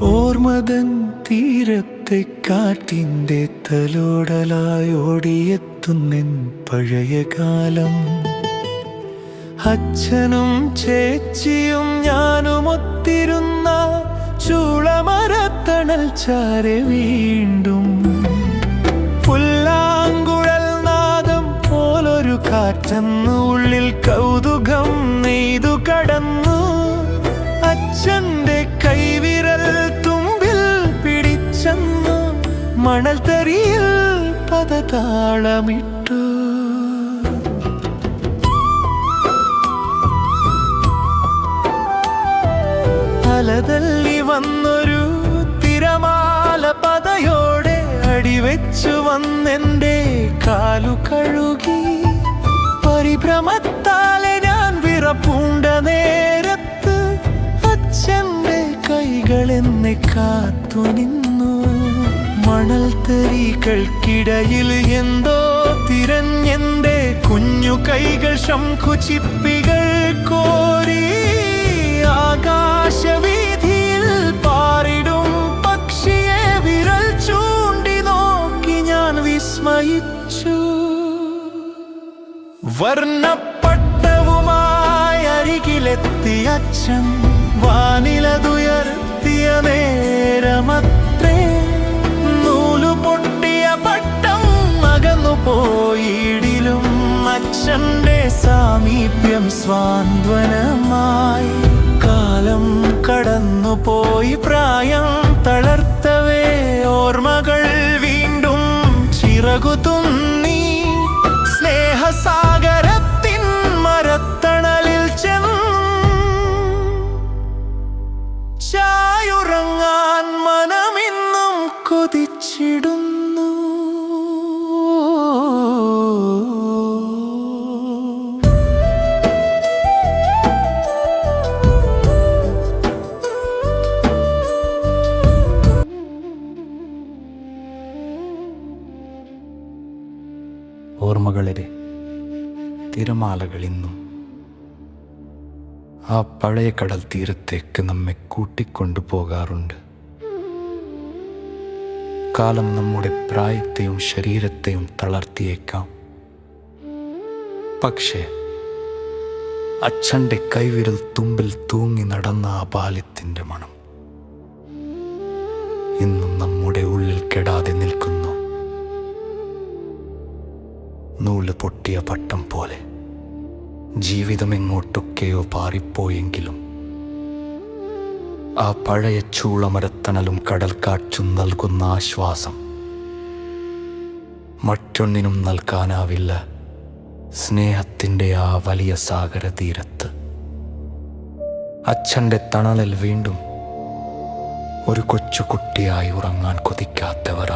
ഓർമ്മതൻ തീരത്തെ കാറ്റിന്റെ തലോടലായി ഓടിയെത്തുന്നെൻ പഴയ കാലം. അച്ഛനും ചേച്ചിയും ഞാനും ഒത്തിരുന്ന ചൂളമരത്തണൽ ചാരെ വീണ്ടും. പുല്ലാങ്കുഴൽ നാദം പോലൊരു കാറ്റെന്ന് ഉള്ളിൽ കൗതുകം നെയ്തു കടന്നു. അച്ഛന്റെ കൈവിരൽ പദതാളമിട്ടു അലതല്ലി വന്നൊരു തിരമാല പതയോടെ അടിവെച്ചു വന്നെന്റെ കാലു കഴുകി. പരിഭ്രമത്താലെ ഞാൻ വിറപ്പൂണ്ട നേരത്ത് അച്ഛന്റെ കൈകളെന്നെ കാത്തു നിന്നു. മണൽ തരികൾക്കിടയിൽ എന്തോ തിരഞ്ഞെന്റെ കുഞ്ഞു കൈകൾ ശംഖുചിപ്പികൾ കോരി ആകാശവീതിയിൽ പാറിടും പക്ഷിയെ വിരൽ ചൂണ്ടി നോക്കി ഞാൻ വിസ്മയിച്ചു. വർണപ്പട്ടവുമായി അരികിലെത്തി അച്ഛൻ വാനിലതുയർത്തിയ അച്ഛന്റെ സാമീപ്യം സ്വാന്ത്വനമായി കാലം കടന്നുപോയി പ്രായം തളർത്തവേ ഓർമ്മകൾ വീണ്ടും ചിറകുതുന്നി സ്നേഹസാഗരത്തിൻ മരത്തണലിൽ ചെന്ന് ചായുറങ്ങാൻ മനമിന്നും കൊതിച്ചിടുന്നു. ഓർമ്മകളിലെ തിരമാലകൾ ഇന്നും ആ പഴയ കടൽ തീരത്തേക്ക് നമ്മെ കൂട്ടിക്കൊണ്ടു പോകാറുണ്ട്. കാലം നമ്മുടെ പ്രായത്തെയും ശരീരത്തെയും തളർത്തിയേക്കാം. പക്ഷേ അച്ഛന്റെ കൈവിരൽ തുമ്പിൽ തൂങ്ങി നടന്ന ആ ബാല്യത്തിന്റെ മണം ഇന്നും നമ്മുടെ ഉള്ളിൽ കെടാതെ നിൽക്കുന്നു. നൂൽ പൊട്ടിയ പട്ടം പോലെ. ജീവിതം എങ്ങോട്ടൊക്കെയോ പാറിപ്പോയെങ്കിലും ആ പഴയ ചൂളമരത്തണലും കടൽക്കാറ്റും നൽകുന്ന ആശ്വാസം മറ്റൊന്നിനും നൽകാനാവില്ല സ്നേഹത്തിന്റെ ആ വലിയ സാഗര തീരത്ത് അച്ഛന്റെ തണലിൽ വീണ്ടും ഒരു കൊച്ചു കുട്ടിയായി ഉറങ്ങാൻ കൊതിക്കാത്തവർ